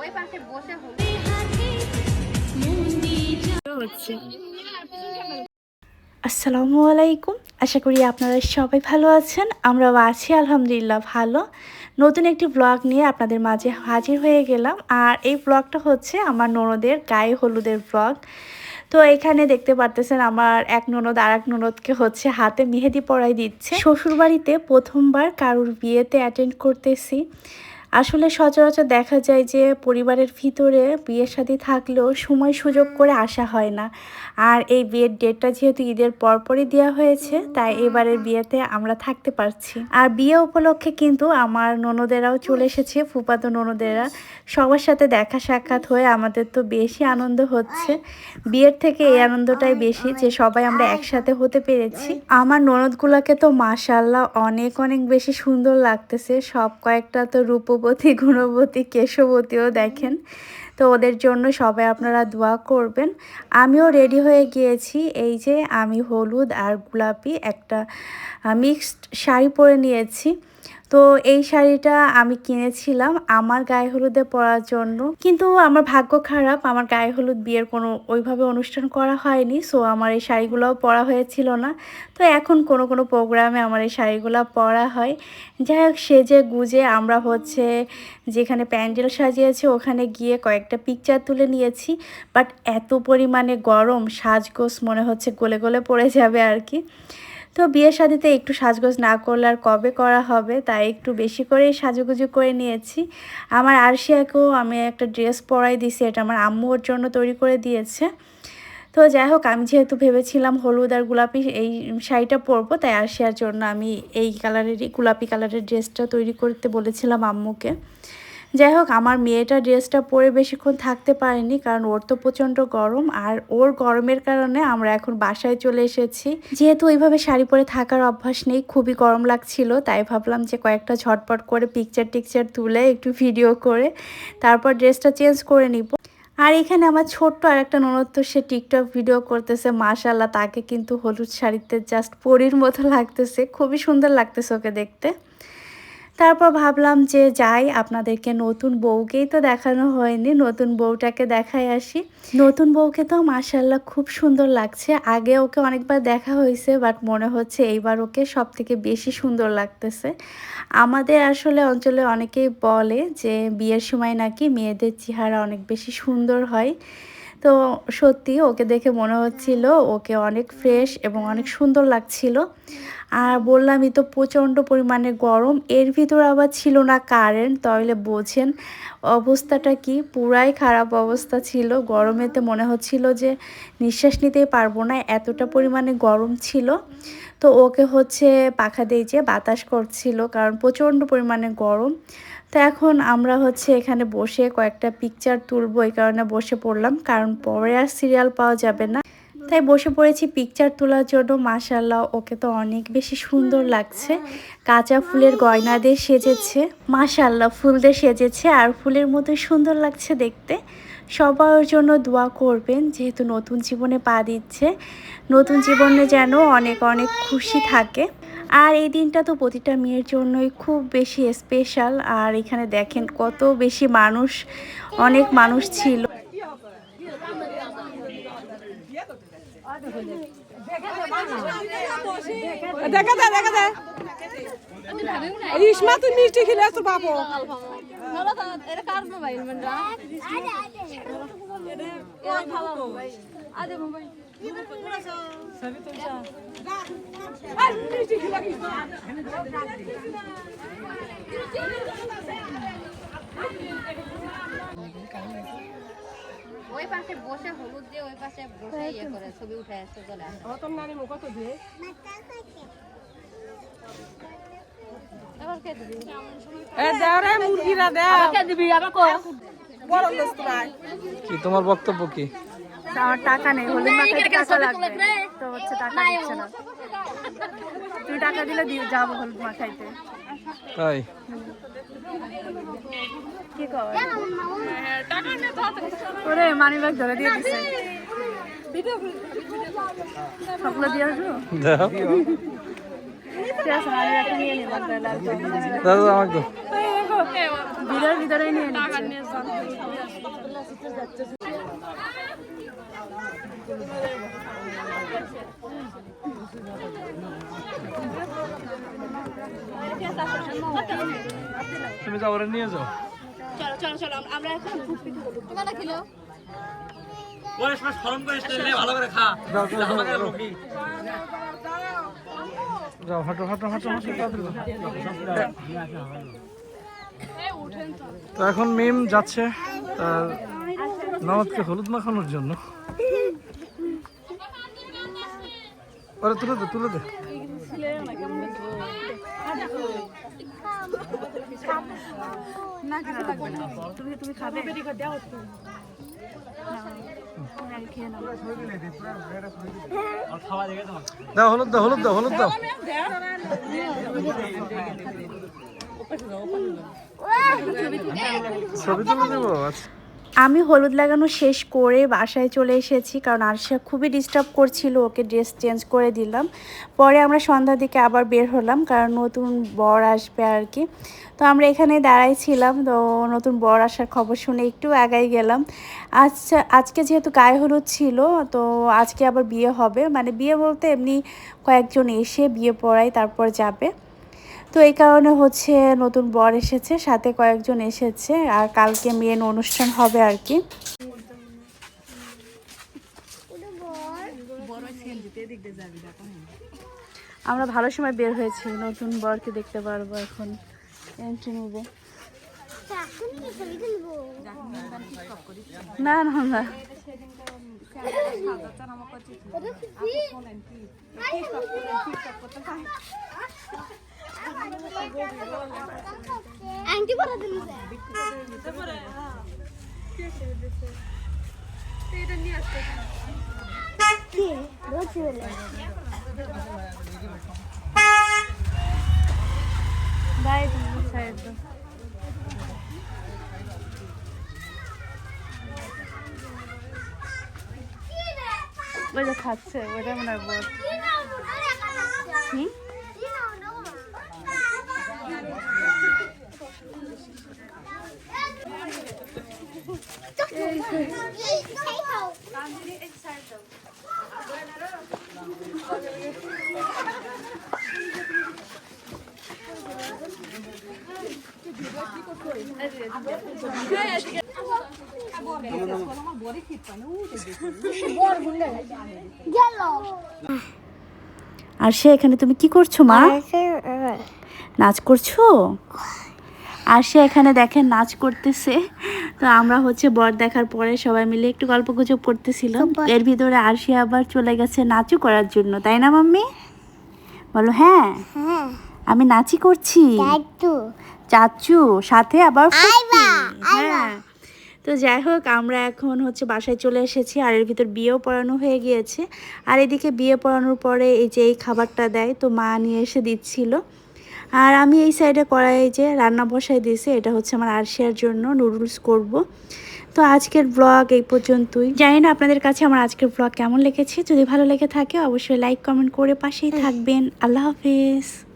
ওই পাশে বসে আসসালামু আলাইকুম। আশা করি আপনারা সবাই ভালো আছেন। আমরাও আছি, আলহামদুলিল্লাহ, ভালো। নতুন একটি ব্লগ নিয়ে আপনাদের মাঝে হাজির হয়ে গেলাম। আর এই ব্লগটা হচ্ছে আমার ননদের গায়ে হলুদের ব্লগ তো এখানে দেখতে পারতেছেন আমার এক ননদ আর এক ননদকে হচ্ছে হাতে মেহেদি পরাই দিচ্ছে। শ্বশুরবাড়িতে প্রথমবার কারুর বিয়েতে অ্যাটেন্ড করতেছি। আসলে সচরাচর দেখা যায় যে পরিবারের ভিতরে বিয়ের সাথে থাকলেও সময় সুযোগ করে আসা হয় না। আর এই বিয়ের ডেটটা যেহেতু ঈদের পরপরই দেওয়া হয়েছে, তাই এবারের বিয়েতে আমরা থাকতে পারছি। আর বিয়ে উপলক্ষে কিন্তু আমার ননদেরাও চলে এসেছে ফুপাতো ননদেরা। সবার সাথে দেখা সাক্ষাৎ হয়ে আমাদের তো বেশি আনন্দ হচ্ছে। বিয়ের থেকে এই আনন্দটাই বেশি যে সবাই আমরা একসাথে হতে পেরেছি। আমার ননদগুলোকে তো মাশাল্লাহ অনেক অনেক বেশি সুন্দর লাগতেছে। সব কয়েকটা তো রূপবতী গুণবতী, কেশবতীও দেখেন। তো ওদের জন্য সবাই আপনারা দোয়া করবেন। আমিও রেডি হয়ে গিয়েছি। এই যে আমি হলুদ আর গোলাপি একটা মিক্সড শাড়ি পরে নিয়েছি। তো এই শাড়িটা আমি কিনেছিলাম আমার গায়ে হলুদে পরার জন্য। কিন্তু আমার ভাগ্য খারাপ, আমার গায়ে হলুদ বিয়ের কোনো ওইভাবে অনুষ্ঠান করা হয়নি সো আমার এই শাড়িগুলোও পরা হয়েছিল না। তো এখন কোনো কোনো প্রোগ্রামে আমার এই শাড়িগুলো পরা হয়। যাই হোক, সেজে গুজে আমরা হচ্ছে যেখানে প্যান্ডেল সাজিয়েছে, ওখানে গিয়ে কয়েকটা পিকচার তুলে নিয়েছি। বাট এত পরিমাণে গরম, সাজগোজ মনে হচ্ছে গলে গলে পড়ে যাবে আর কি। তো বিয়ে শাদিতে একটু সাজগোজ না করলে আর কবে করা হবে, তাই একটু বেশি করেই সাজুগুজু করে নিয়েছি। আমার আরশিয়াকেও আমি একটা ড্রেস পরাই দিয়েছি, এটা আমার আম্মু ওর জন্য তৈরি করে দিয়েছে। তো যাই হোক, আমি যেহেতু ভেবেছিলাম হলুদ আর গোলাপি এই শাড়িটা পরবো, তাই আরশিয়ার জন্য আমি এই কালারেরই গোলাপি কালারের ড্রেসটা তৈরি করতে বলেছিলাম আম্মুকে। যাই হোক, আমার মেয়েটা ড্রেসটা পরে বেশিক্ষণ থাকতে পারেনি, কারণ ওর তো প্রচণ্ড গরম, আর ওর গরমের কারণে আমরা এখন বাসায় চলে এসেছি। যেহেতু ওইভাবে শাড়ি পরে থাকার অভ্যাস নেই, খুবই গরম লাগছিল, তাই ভাবলাম যে কয়েকটা ঝটপট করে পিকচার টিকচার তুলে একটু ভিডিও করে, তারপর ড্রেসটা চেঞ্জ করে নিব। আর এখানে আমার ছোট্ট আর একটা ননদ, সে টিকটক ভিডিও করতেছে মাশাল্লাহ তাকে কিন্তু হলুদ শাড়িতে জাস্ট পরির মতো লাগতেছে, খুবই সুন্দর লাগতেছে ওকে দেখতে। তারপর ভাবলাম যে যাই, আপনাদেরকে নতুন বউকেই তো দেখানো হয়নি, নতুন বউটাকে দেখাই আসি। নতুন বউকে তো মাসাল্লাহ খুব সুন্দর লাগছে। আগে ওকে অনেকবার দেখা হয়েছে বাট মনে হচ্ছে এইবার ওকে সব থেকে বেশি সুন্দর লাগতেছে। আমাদের আসলে অঞ্চলে অনেকেই বলে যে বিয়ের সময় নাকি মেয়েদের চেহারা অনেক বেশি সুন্দর হয়। তো সত্যি ওকে দেখে মনে হচ্ছিল ওকে অনেক ফ্রেশ এবং অনেক সুন্দর লাগছিল। আর বললামই তো প্রচণ্ড পরিমাণে গরম, এর ভিতর আবার ছিল না কারেন্ট তাহলে বোঝেন অবস্থাটা কি? পুরাই খারাপ অবস্থা ছিল। গরমেতে মনে হচ্ছিল যে নিঃশ্বাস নিতেই পারব না, এতটা পরিমাণে গরম ছিল। তো ওকে হচ্ছে পাখা দিয়ে যে বাতাস করছিল, কারণ প্রচণ্ড পরিমাণে গরম। তো এখন আমরা হচ্ছে এখানে বসে কয়েকটা পিকচার তুলবো, এই কারণে বসে পড়লাম, কারণ পরে আর সিরিয়াল পাওয়া যাবে না। তাই বসে পড়েছি পিকচার তোলার জন্য মাশাল্লাহ ওকে তো অনেক বেশি সুন্দর লাগছে। কাঁচা ফুলের গয়না দিয়ে সেজেছে মাশাল্লাহ ফুল দিয়ে সেজেছে, আর ফুলের মতো সুন্দর লাগছে দেখতে। সবার জন্য দোয়া করবেন, যেহেতু নতুন জীবনে পা দিচ্ছে, নতুন জীবনে যেন অনেক অনেক খুশি থাকে। আর এই দিনটা তো প্রতিটা মেয়ের জন্যই খুব বেশি স্পেশাল আর এখানে দেখেন কত বেশি মানুষ অনেক মানুষ ছিল। দেখা যায় দেখা যায়। ইসমা তুই মিষ্টি খেলে তোর বাপো। মোবাইল মন্ডা আদে মোবাইল মিষ্টি খেলে ওই পাশে বসে হলুদ দিয়ে ওই পাশে বসে ইয়ে করে ছবি উঠে আসছে চলে আসে তোর নানি মুখ কত দিয়ে? এবার কে দিবি এ দেও রে মুরগিরা দেও। কে দিবি আবার কয় বড় দোস্ত ভাই কি তোমার বক্তব্য কি? আমার টাকা নেই হলুদ মাখাইতে টাকা লাগবে তো হচ্ছে টাকা দিচ্ছে না তুই টাকা দিলে দিয়ে যাব হলুদ মাখাইতে তাই কি কর ওরে মানি ব্যাগ ধরে দিয়ে দিছে সবগুলো দিয়ে আসব মানি তো। দাদা আমাকে দাও ভিতরে ভিতরে নিয়ে নিচ্ছে তুমি যাও ওরা নিয়ে যাও। চলো চলো চলো আমরা এখন তোমার কিলো যাও যাও, যাও, যাও। যাও হাঁটো হাঁটো হাঁটো হাঁটো তাড়াতাড়ি যাও। তো এখন মিম যাচ্ছে তার ননদকে হলুদ মাখানোর জন্য। ওরে, তুলে দে তুলে দে। দাও, হলুদ দাও হলুদ দাও হলুদ দাও। ছবি তুলে দেবো আচ্ছা। আমি হলুদ লাগানো শেষ করে বাসায় চলে এসেছি, কারণ আরশা খুবই ডিস্টার্ব করছিল, ওকে ড্রেস চেঞ্জ করে দিলাম। পরে আমরা সন্ধ্যার দিকে আবার বের হলাম, কারণ নতুন বর আসবে আর কি। তো আমরা এখানে দাঁড়াই ছিলাম, তো নতুন বর আসার খবর শুনে একটু আগাই গেলাম। আচ্ছা আজকে যেহেতু গায়ে হলুদ ছিল, তো আজকে আবার বিয়ে হবে। মানে বিয়ে বলতে এমনি কয়েকজন এসে বিয়ে পড়ায়, তারপর যাবে। তো এই কারণে হচ্ছে নতুন বর এসেছে, সাথে কয়েকজন এসেছে, আর কালকে মেন অনুষ্ঠান হবে আর কি। আমরা ভালো সময় বের হয়েছি, নতুন বরকে দেখতে পারব এখন। এন্ট্রি নেবে। না না না। আংটি পরা দিন বাই তুমি সাইড ওই যে খাচ্ছে ওইটা মনে হয় হুম? আর সে এখানে তুমি কি করছ মা? নাচ করছ? আর সে এখানে দেখেন নাচ করতেছে। তো আমরা হচ্ছে বর দেখার পরে সবাই মিলে একটু গল্প গুজব করতেছিলাম। এর ভিতরে আরশি আবার চলে গেছে নাচও করার জন্য তাই না মাম্মি? বলো হ্যাঁ। হ্যাঁ। আমি নাচই করছি। চাচু সাথে আবার হ্যাঁ। তো যাই হোক আমরা এখন হচ্ছে বাসায় চলে এসেছি আর এর ভিতর বিয়েও পড়ানো হয়ে গিয়েছে। আর এদিকে বিয়ে পড়ানোর পরে এই যে এই খাবারটা দেয় তো মা নিয়ে এসে দিচ্ছিল। আর আমি এই সাইডে কড়াই যে রান্না বসাই দিয়েছি, এটা হচ্ছে আমার আরশিয়ার জন্য নুডলস করব। তো আজকের ব্লগ এই পর্যন্তই। জানি না আপনাদের কাছে আমার আজকের ব্লগ কেমন লেগেছে। যদি ভালো লেগে থাকে, অবশ্যই লাইক কমেন্ট করে পাশেই থাকবেন। আল্লাহ হাফেজ।